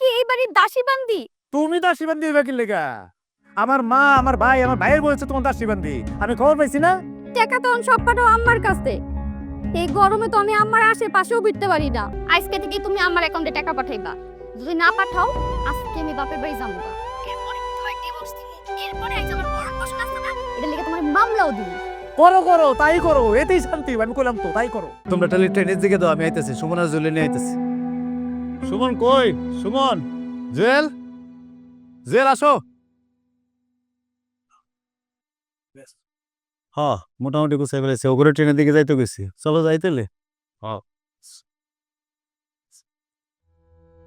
কি এই বাড়ির দাসী বান্দি তুমি দাসী বান্দি হইবা কি লেগা? আমার মা আমার ভাই আমার ভাইয়ের বলেছে তোমার দাসী বান্দি আমি খবর পাইছি না? টাকা তো সব পাঠাও আম্মার কাছে। এই গরমে তো আমি আম্মার আশেপাশেও বিটতে পারি না। আজকে থেকে তুমি আমার অ্যাকাউন্টে টাকা পাঠাইবা। যদি না পাঠাও আজকে আমি বাপের বাড়ি যাব। এরপরে আমার ভরণ পোষণ আছে না, এটার লেগে তোমার মামলাও দিব। করো করো তাই করো। এতেই শান্তি আমি কইলাম তো তাই করো। তোমরা তাহলে ট্রেনের দিকে দাও আমি আইতেছি সুমন জুলে নিয়ে আইতেছি। সুমন কই? সুমন! জুয়েল জুয়েল আসো! হ্যাঁ মোটামুটি গুছাই ফেলেছে। ওগুলো ট্রেনের দিকে যাইতে গেছি। চলো যাইতেলে হ্যাঁ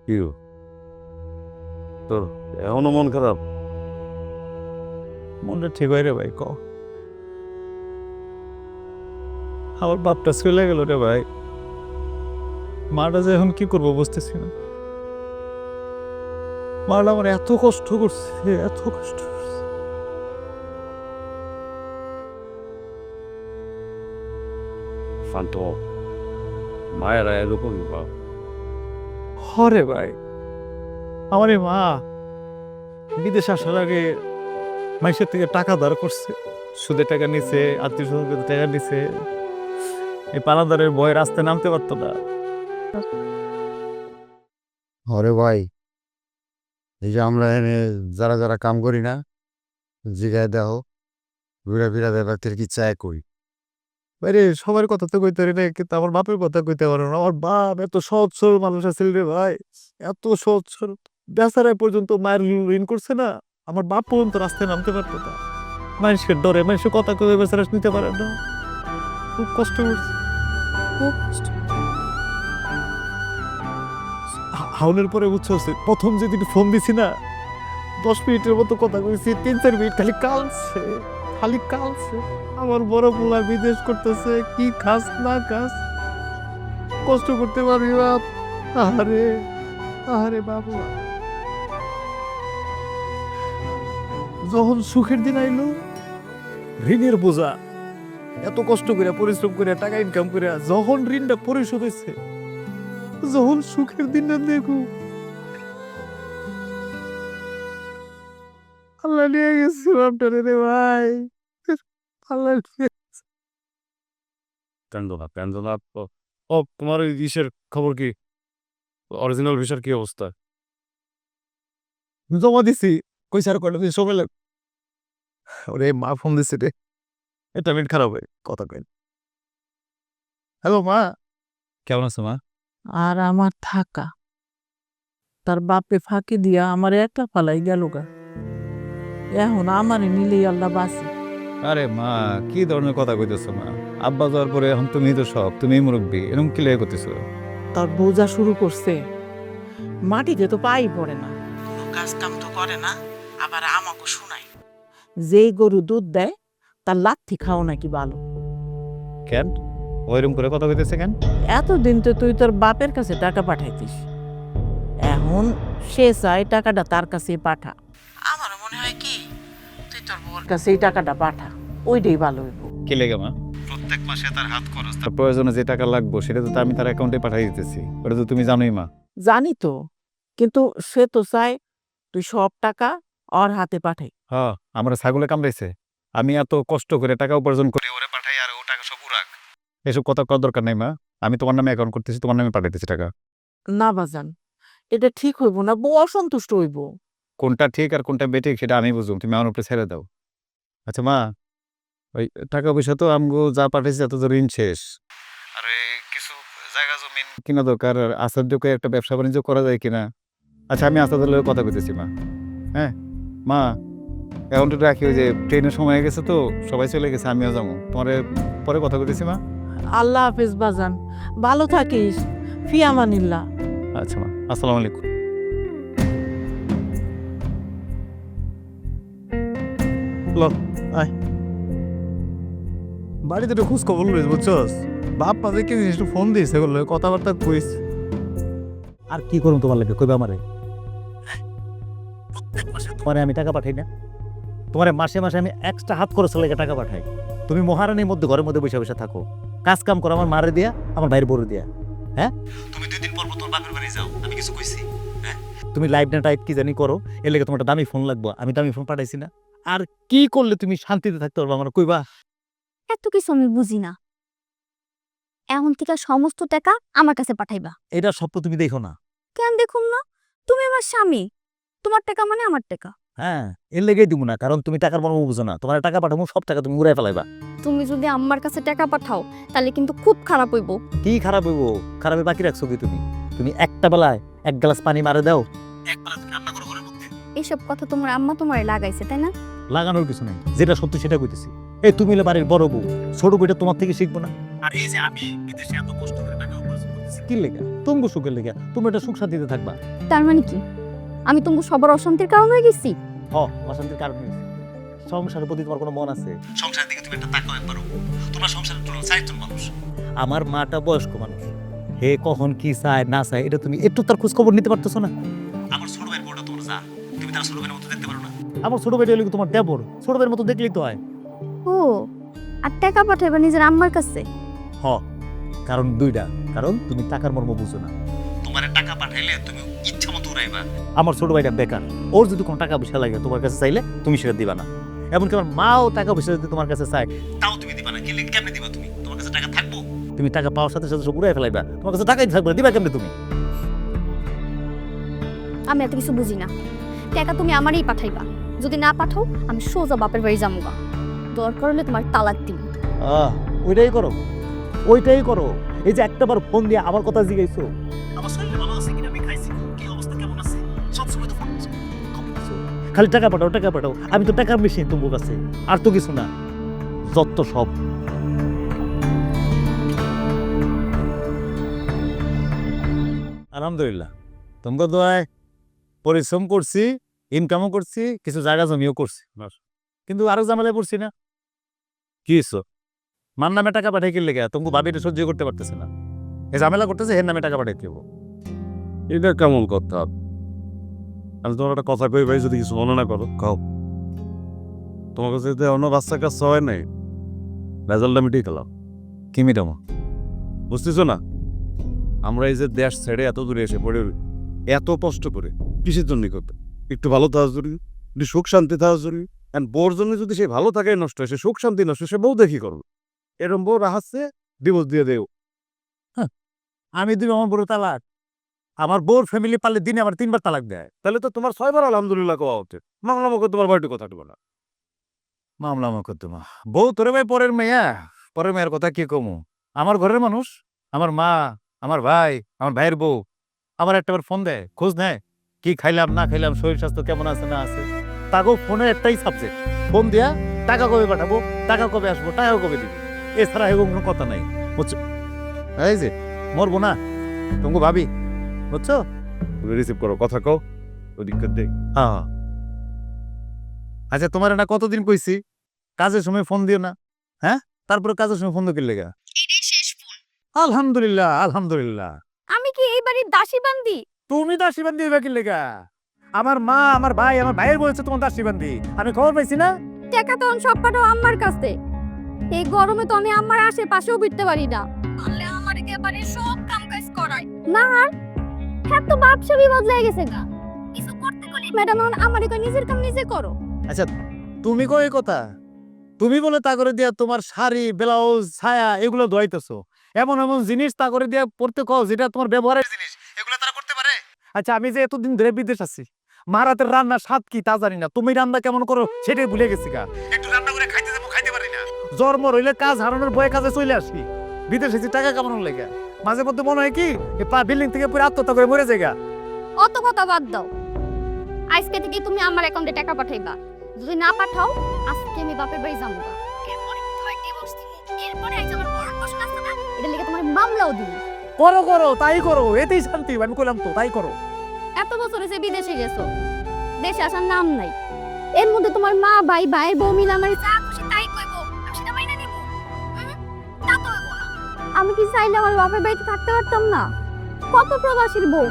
কি গো? তোর এখনও মন খারাপ? মনটা ঠিক হয় রে ভাই ক? আমার বাপটা চলে গেল রে ভাই। মাটা যে এখন কি করব বুঝতেছি না। মাটা আমার এত কষ্ট করছে এত কষ্ট করছে। মায়েরা এরকমই বা? হরে ভাই আমার মা বিদেশ আসার আগে মাইসের থেকে টাকা ধার করছে সুদের টাকা নিছে আত্মীয় স্বজনকে টাকা নিছে। এই পানাদারের ভয় রাস্তায় নামতে পারতো না। হরে ভাই, এই যে আমরা এনে যারা যারা কাম করি না, জিগায় দেখো ঘুরে ফিরা ব্যাপারটির কি চায় কই? বাইরে সবার কথা তো কইতে পারি কিন্তু আমার বাপের কথা কইতে পারো না। আমার বাপ এত সৎ সরল মানুষ আছে রে ভাই, এত সৎ সরল বেচারায় পর্যন্ত মায়ের ঋণ করছে না, আমার বাপ পর্যন্ত রাস্তায় নামতে পারতো না। মানুষের ডরে, মানুষের কথা কয়ে বেচারা নিতে পারে না। খুব কষ্ট করছে। খুব কষ্ট। হাউনের পরে বুঝছ প্রথম যেদিন ফোন দিছি না, দশ মিনিটের মতো কথা কইছি, তিন, চার মিনিট খালি কালছে খালি কালছে আমার বড় পোলা বিদেশ করতেছে, কি খাস, না খাস? কষ্ট করতে পারবি বাপ আহারে আহারে বাবু। যখন সুখের দিন আইলো, ঋণের বোঝা, এত কষ্ট করে পরিশ্রম করে টাকা ইনকাম করে যখন ঋণটা পরিশোধ হয়েছে যখন সুখের দিনটা দেখু। আল্লাহ নিয়ে গেছে বাপটারে রে ভাই। আল্লাহ ও তোমার ওই ইসের খবর কি? অরিজিনাল ভিসার কি অবস্থা? জমা দিছি। কই স্যার কইলো যে লাগ ওরে মা ফোন দিছে রে। এটা মিনিট খারাপ হয় কথা কই হ্যালো মা। কেমন আছো মা? আর আমার থাকা। তার বাপে ফাঁকি দিয়া আমার একটা ফালাই গেল গা। এখন আমারে নিলেই আল্লাহ বাঁচি। আরে মা কি ধরনের কথা কইতেছো মা? আব্বা যাওয়ার পরে এখন তুমি তো সব তুমি মুরব্বী এরকম কি লেগে করতেছো? তার বোঝা শুরু করছে। মাটিতে তো পাই পড়ে না। কাজ কাম তো করে না আবার আমাকে শোনায়। যেই গরু দুধ দেয় তার লাথি খাও নাকি ভালো। কেন? ওইরকম করে কথা কইতেছে কেন? এতদিন তো তুই তোর বাপের কাছে টাকা পাঠাইতিস। এখন সে চায় টাকাটা তার কাছে পাঠা। আমার মনে হয় কি তুই তোর বউর কাছে এই টাকাটা পাঠা। ওইটাই ভালো হইব। কি লেগে মা? প্রত্যেক মাসে তার হাত খরচ তার প্রয়োজনে যে টাকা লাগবে সেটা তো আমি তার অ্যাকাউন্টে পাঠিয়ে দিতেছি। ওটা তো তুমি জানোই মা। জানি তো কিন্তু সে তো চায় তুই সব টাকা ওর হাতে পাঠাই। হ্যাঁ আমরা ছাগলে কামড়াইছে। আমি এত কষ্ট করে টাকা উপার্জন করে ওরে পাঠাই আর ও টাকা সব উড়াক। এসব কথা করার দরকার নাই মা। আমি তোমার নামে অ্যাকাউন্ট করতেছি তোমার নামে পাঠাইতেছি টাকা। না বাজান এটা ঠিক হইব না বউ অসন্তুষ্ট হইব। কোনটা ঠিক আর কোনটা বেঠিক সেটা আমি বুঝুম তুমি আমার উপরে ছেড়ে দাও। আচ্ছা মা ওই টাকা পয়সা তো আমগো যা পাঠাইছি এত তো ঋণ শেষ। আর কিছু জায়গা জমিন কিনা দরকার আর আসার যোগে একটা ব্যবসা বাণিজ্য করা যায় কিনা। আচ্ছা আমি আসাদের লগে কথা কইতেছি মা। হ্যাঁ মা এখন তো রাখি ওই যে ট্রেনের সময় হয়ে গেছে তো সবাই চলে গেছে আমিও যাব। তোমার পরে কথা কইতেছি মা। আল্লাহ হাফেজ বাজান। ভালো থাকিস। ফিয়ামানিল্লাহ আচ্ছা মা। আসসালামু আলাইকুম। বাড়িতে একটু খোঁজ খবর লইস বুঝছস? বাপ মা দেখে একটু ফোন দিস এগুলো কথাবার্তা কইস। আর কি করুন তোমার লাগে? কইবা আমারে। তোমারে আমি টাকা পাঠাই না। তোমারে মাসে মাসে আমি এক্সট্রা হাত খরচ লেগে টাকা পাঠাই। তুমি মহারানীর মধ্যে ঘরের মধ্যে বসে বসে থাকো। কাজ কাম করো আমার মারে দিয়া আমার ভাইয়ের বড় দিয়া। হ্যাঁ? তুমি দুই দিন পর পর তোমার বাপের বাড়ি যাও আমি কিছু কইছি। হ্যাঁ? তুমি লাইভ না টাইপ কি জানি করো এর লেগে তোমার একটা দামি ফোন লাগবো আমি দামি ফোন পাঠাইছি না। আর কি করলে তুমি শান্তিতে থাকতে পারব আমার কইবা? এত কিছু আমি বুঝি না। এখন থেকে সমস্ত টাকা আমার কাছে পাঠাইবা। এটা স্বপ্ন তুমি দেখো না। কেন দেখুন না? তুমি আমার স্বামী তোমার টাকা মানে আমার টাকা। হ্যাঁ এর লেগেই দিব না কারণ তুমি টাকার মর্ম বুঝো না। তোমার টাকা পাঠাবো সব টাকা তুমি উড়াই ফেলাইবা। তুমি যদি আমার কাছে টাকা পাঠাও তাহলে কিন্তু খুব খারাপ হইব। কি খারাপ হইব? খারাপে বাকি রাখছো কি তুমি? তুমি একটা বেলায় এক গ্লাস পানি মারে দাও। এক তুমি রান্না করো ঘরের মধ্যে। এইসব কথা তোমার আম্মা তোমার লাগাইছে তাই না? লাগানোর কিছু নাই। যেটা সত্যি সেটা কইতেছি। এই তুমি হলে বাড়ির বড় বউ। ছোট বউটা তোমার থেকে শিখব না। আর এই যে আমি বিদেশে এত কষ্ট করে টাকা উপার্জন করতেছি। কি লেগা? তুমি সুখের লেগা। তুমি এটা সুখ শান্তিতে থাকবা। তার মানে কি? আমি তোমাকে সবার অশান্তির কারণ হয়ে গেছি? হ অশান্তির কারণ হয়েছে সংসারের প্রতি তোমার কোনো মন আছে? সংসারের দিকে তুমি একটা তাকাও একবারও। তোমরা সংসারের জন্য চারজন মানুষ। আমার মাটা বয়স্ক মানুষ। হে কখন কি চায় না চায় এটা তুমি একটু তার খোঁজ খবর নিতে পারতেছো না? আমার ছোট ভাইয়ের বউটা তোমার যা তুমি তার ছোট ভাইয়ের মতো দেখতে পারো না। আমার ছোট ভাইটা হলো তোমার দেবর? ছোট ভাইয়ের মতো দেখলেই তো হয়। ও আর টাকা পাঠাইবা নিজের আম্মার কাছে? হ কারণ দুইটা। কারণ তুমি টাকার মর্ম বুঝো না। তোমার টাকা পাঠাইলে তুমি ইচ্ছা মতো উড়াইবা। আমার ছোট ভাইটা বেকার। ওর যদি কোনো টাকা পয়সা লাগে তোমার কাছে চাইলে তুমি সেটা দিবা না। এমনকি আমার মাও টাকা পয়সা যদি তোমার কাছে চায়। তাও তুমি দিবা না। কি লেগে কেমনে দিবা তুমি? তোমার কাছে টাকা থাকব? তুমি টাকা পাওয়ার সাথে সাথে সব উড়াই ফেলাইবা। তোমার কাছে টাকাই থাকবে দিবা কেমনে তুমি? আমি এত কিছু বুঝি না। টাকা তুমি আমারই পাঠাইবা। যদি না পাঠাও আমি সোজা বাপের বাড়ি যামুগা। দরকার হলে তোমার তালাক দিব আহ ওইটাই করো। ওইটাই করো। এই যে একটাবার ফোন দিয়ে আমার কথা জিজ্ঞাসো আমার খালি টাকা পাঠাও টাকা পাঠাও। আমি তো টাকার মেশিন তোমার কাছে। আর তো কিছু না। যত সব। আলহামদুলিল্লাহ। তোমাকে দোয়ায় পরিশ্রম করছি ইনকামও করছি কিছু জায়গা জমিও করছি। কিন্তু আরও ঝামেলায় পড়ছি না। কি? মার নামে টাকা পাঠাই কিনলে গা তোমাকে ভাবি এটা সহ্য করতে পারতেছে না। এই ঝামেলা করতেছে হের নামে টাকা পাঠাই দেবো এটা কেমন কথা? আমি তোমার একটা কথা কই ভাই যদি কিছু মনে না করো খাও তোমার কাছে যদি অন্য বাচ্চা কাচ্চা হয় নাই রেজাল্টটা মিটিয়ে খেলাম কি মিটামো? বুঝতেছো না? আমরা এই যে দেশ ছেড়ে এত দূরে এসে পড়ে এত কষ্ট করে কিসের জন্য করতে। একটু ভালো থাকা জরুরি একটু সুখ শান্তি থাকা জরুরি এন্ড বোর জন্য যদি সে ভালো থাকে নষ্ট হয় সে সুখ শান্তি নষ্ট সে বউ দেখি করবে। এরম বউ রাহাচ্ছে ডিভোর্স দিয়ে দেও। আমি দিব আমার বড় তালাক। আমার বোর ফ্যামিলি পারলে দিনে আমার তিনবার তালাক দেয়। তাহলে তো তোমার ছয়বার আলহামদুলিল্লাহ কোয়া উচিত। মামলা তোমার বাড়িতে কথা না? মামলা মকদ্দমা। বউ তোরে ভাই পরের মেয়া পরের মেয়ের কথা কি কমু? আমার ঘরের মানুষ আমার মা আমার ভাই আমার ভাইয়ের বউ আমার একটাবার ফোন দেয় খোঁজ নেয় কি খাইলাম না খাইলাম শরীর স্বাস্থ্য কেমন আছে না আছে। তাকেও ফোনের একটাই সাবজেক্ট ফোন দিয়া টাকা কবে পাঠাবো টাকা কবে আসব টাকা কবে দিবি? এছাড়া এরকম কোনো কথা নাই। বুঝছ? এই যে মরবো না তুমি ভাবি। বুঝছ? তুমি রিসিভ করো কথা কও ওই দিককার দেখ হ্যাঁ আচ্ছা তোমার না কতদিন কইছি? কাজের সময় ফোন দিও না হ্যাঁ? তারপরে কাজের সময় ফোন দিলে গা এটাই শেষ ফোন আলহামদুলিল্লাহ আলহামদুলিল্লাহ। আমি কি এই বাড়ির দাসী বান্দি? তুমি দাসী বান্দি হইবা কি লেগা আমার মা আমার ভাই আমার ভাইয়ের বলছে তোমার দাসী বান্দি। আমি খবর পাইছি না? টাকা তো সব পাঠাও আম্মার কাছে। এই গরমে তো আমি আমার আশেপাশেও বিটতে পারি না। পারলে আমার একেবারে সব কাম কাজ করাই না হ্যাঁ তো বাপসাবি বদলে গেছে গা। কিছু করতে গেলে ম্যাডাম আমার কই নিজের কাম নিজে করো। আচ্ছা তুমি কই কথা? তুমি বলে তা করে দিয়া তোমার শাড়ি, ব্লাউজ, ছায়া এগুলো ধোয়াইতেছো। এমন এমন জিনিস তা করে দিয়া পড়তে কও যেটা তোমার ব্যবহারের জিনিস, এগুলো তারা করতে পারে? আচ্ছা আমি যে এতদিন ধরে বিদেশ আছি মার হাতের রান্না স্বাদ কি তা জানি না। তুমি রান্না কেমন করো সেটাই ভুলে গেছি গা। একটু রান্না করে খাইতে খাইতে পারি না। জন্ম রইলে কাজ হারানোর বয়ে কাজে চলে আসি। বিদেশে টাকা কামানোর লেগে। মাঝে মধ্যে মনে হয় কি বিল্ডিং থেকে পুরো আত্মহত্যা করে মরে জায়গা অত কথা বাদ দাও। আজকে থেকে তুমি আমার অ্যাকাউন্টে টাকা পাঠাইবা। যদি না পাঠাও আজকে আমি বাপের বাড়ি যাব এটা লিগে তোমার মামলাও করো করো তাই করো এতেই শান্তি আমি কইলাম তো তাই করো। এত বছর এসে বিদেশে গেছো। দেশে আসার নাম নাই। এর মধ্যে তোমার মা ভাই ভাইয়ের বউ মিলে আমার যা আমি কি চাইলে আমার বাপের বাড়িতে থাকতে পারতাম না? কত প্রবাসীর বউ?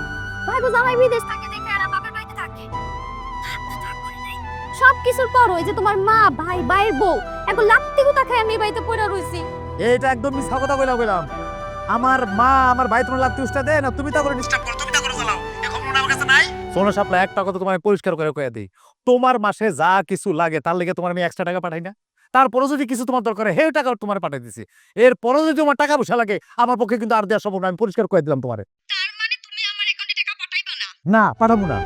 ভাইবো জামাই বিদেশ থাকে দেখে আর বাপের বাড়িতে থাকে। সব কিছুর পর ওই যে তোমার মা ভাই ভাইয়ের বউ এখন লাত্তি গুতা খাই আমি বাড়িতে পড়ে রইছি। এইটা একদম মিথ্যা কথা কইলাম কইলাম। আমার মা আমার ভাই তোমার লাগতে উস্তা দেয় না তুমি তা করে ডিস্টার্ব করো তুমি তা করে চালাও এই খবর আমার কাছে নাই। সোনা সাপ্লাই একটা কথা আমি পরিষ্কার করে কয়ে দিই। তোমার মাসে যা কিছু লাগে তার লেগে তোমার আমি এক্সট্রা টাকা পাঠাই না। তারপরে যদি কিছু তোমার দরকার হে টাকা তোমার পাঠিয়ে দিছি। এরপরে যদি তোমার টাকা পয়সা লাগে আমার পক্ষে কিন্তু আর দেওয়া সম্ভব না আমি পরিষ্কার করে দিলাম তোমার। তার মানে তুমি আমার অ্যাকাউন্টে টাকা পাঠাইবা না? না পাঠাবো না।